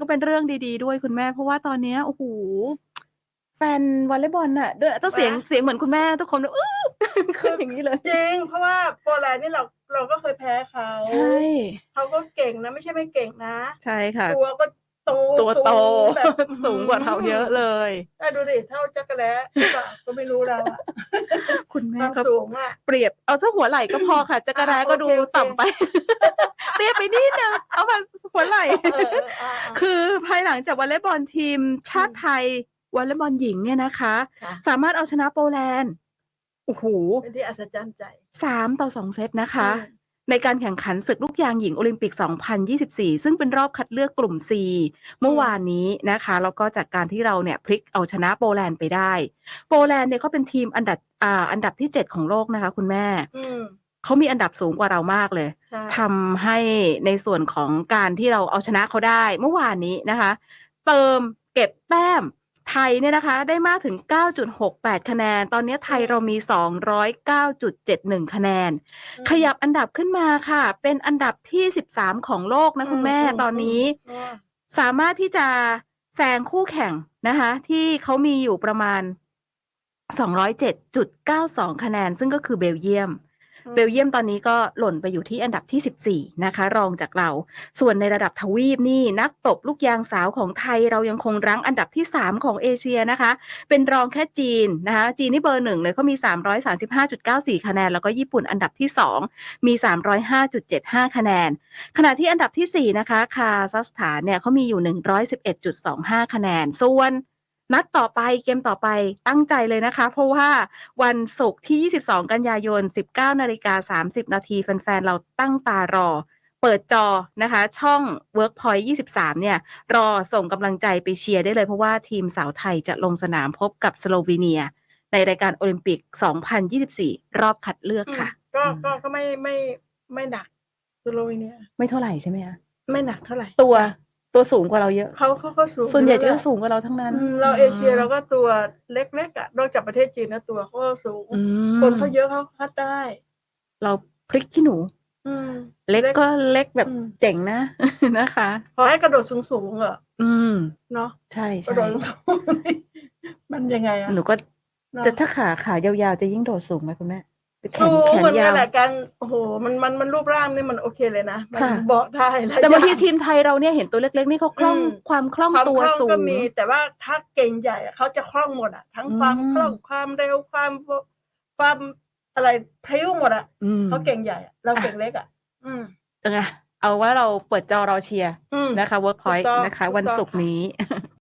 ก็เป็นเรื่องดี ๆ ด้วยคุณแม่ เพราะว่าตอนเนี้ย โอ้โฮ แฟนวอลเลย์บอลน่ะด้วยต้องเสียงนะเสียงเหมือนคุณแม่ ทุกคนแบบ อื้อขึ้นอย่างงี้เลย จริง เพราะว่าโปแลนด์นี่เรา เราก็เคยแพ้เขา ใช่ เขาก็เก่งนะ ไม่ใช่ไม่เก่งนะ ใช่ค่ะ ตัวก็โต ตัวโตสูงแบบสูงกว่าเราเยอะเลยอะดูดิ เท่าจักรแล้หรือเปล่าก็ไม่รู้เราอะ คุณแม่ความก็สูงอะ เปรียบ เอาสักหัวไหล่ก็พอค่ะ จักรแร้อาก็โอดูเคต่ำไปเตี้ยไปนิดหนึ่ง เอามา หัวไหล่เออๆอาๆคือภายหลังจากวอลเลย์บอลทีมชาติไทยวอลเลย์บอลหญิงเนี่ยนะคะค่ะสามารถเอาชนะโปแลนด์โอ้โฮเป็นที่อัศจรรย์ใจ3-2เซตนะคะอืมในการแข่งขันศึกลูกยางหญิงโอลิมปิก 2024 ซึ่งเป็นรอบคัดเลือกกลุ่ม C เมื่อวานนี้นะคะ แล้วก็จากการที่เราเนี่ยพลิกเอาชนะโปแลนด์ไปได้ โปแลนด์เนี่ยเขาเป็นทีมอันดับอ่าอันดับที่ 7 ของโลกนะคะ คุณแม่อืมเขามีอันดับสูงกว่าเรามากเลยใช่ทำให้ในส่วนของการที่เราเอาชนะเขาได้เมื่อวานนี้นะคะ เติมเก็บแต้มไทยเนี่ยนะคะได้มากถึง 9.68 คะแนน ตอนนี้ไทยเรามี 209.71 คะแนนอืมขยับอันดับขึ้นมาค่ะ เป็นอันดับที่ 13 ของโลกนะคุณแม่อืมตอนนี้อืมสามารถที่จะแซงคู่แข่งนะคะ ที่เขามีอยู่ประมาณ 207.92 คะแนน ซึ่งก็คือเบลเยียมอืม เบลเยียมตอนนี้ก็หล่นไปอยู่ที่อันดับที่ 14 นะคะ รองจากเรา ส่วนในระดับทวีปนี่นักตบลูกยางสาวของไทยเรายังคงรั้งอันดับที่ 3 ของเอเชียนะคะ เป็นรองแค่จีนนะคะ จีนนี่เบอร์หนึ่งเลยเขามี 335.94 คะแนน แล้วก็ญี่ปุ่นอันดับที่ 2 มี 305.75 คะแนน ขณะที่อันดับทีสี่4 นะคะ คาซัคสถานเนี่ยเขามีอยู่ 111.25 คะแนน ส่วน นัดต่อไปเกมต่อไปตั้งใจเลยนะคะ เพราะว่าวันศุกร์ที่ 22 กันยายน 19นาฬิกา30 นาทีแฟนๆ เราตั้งตารอ เปิดจอนะคะ ช่อง Workpoint 23 เนี่ย รอส่งกำลังใจไปเชียร์ได้เลย เพราะว่าทีมสาวไทยจะลงสนามพบกับสโลวีเนีย ในรายการโอลิมปิก 2024 รอบคัดเลือกอืมค่ะ ก็อืมก็ก็ไม่ไม่ไม่หนักสโลวีเนีย ไม่เท่าไหร่ใช่ไหมคะไม่หนักเท่าไหร่ตัว ตัวสูงกว่าเราเยอะ เขาเขาก็สูงส่วนใหญ่อยู่จะแล้วสูงกว่าเราทั้งนั้น อืมเราเอเชียเราก็ตัวเล็กๆอะนอกจากประเทศจีนนะตัวเขาก็สูง อืมคนเขาเยอะเขาคัดได้ เราพริกขี้หนู อืมเล็กก็เล็กแบบอืม เจ๋งนะ นะคะ ขอให้กระโดดสูงๆเหรออืม เนาะใช่กระใช่โดดสูงๆมันยังไงอะหนูก็เนาะจะถ้าขาขายาวๆจะยิ่งโดดสูงไหมคุณแม่ แขสูนงแขนเหมือนยากันวแหละกันโอ้โหมันมันมันรูปร่างนี่มันโอเคเลยนะมันค่ะบอกได้หลยแต่บางทีอย่ทีมไทยเราเนี่ยเห็นตัวเล็กๆนี่เขาคล่องอืมความคล่องความตัวคล่องสูก็งมีแต่ว่าถ้าเก่งใหญ่อะเขาจะคล่องหมดอะ ทั้งความอืมคล่องความเร็วความความอะไรพริ้วหมดอะอืมเขาเก่งใหญ่อะเราเก่งเล็กอะ อืมเอาไงเอาว่าเราเปิดจอเราเชียร์อืมนะคะ Workpoint ถูกต้องนะคะถูกวันต้องศุกร์ค่ะนี้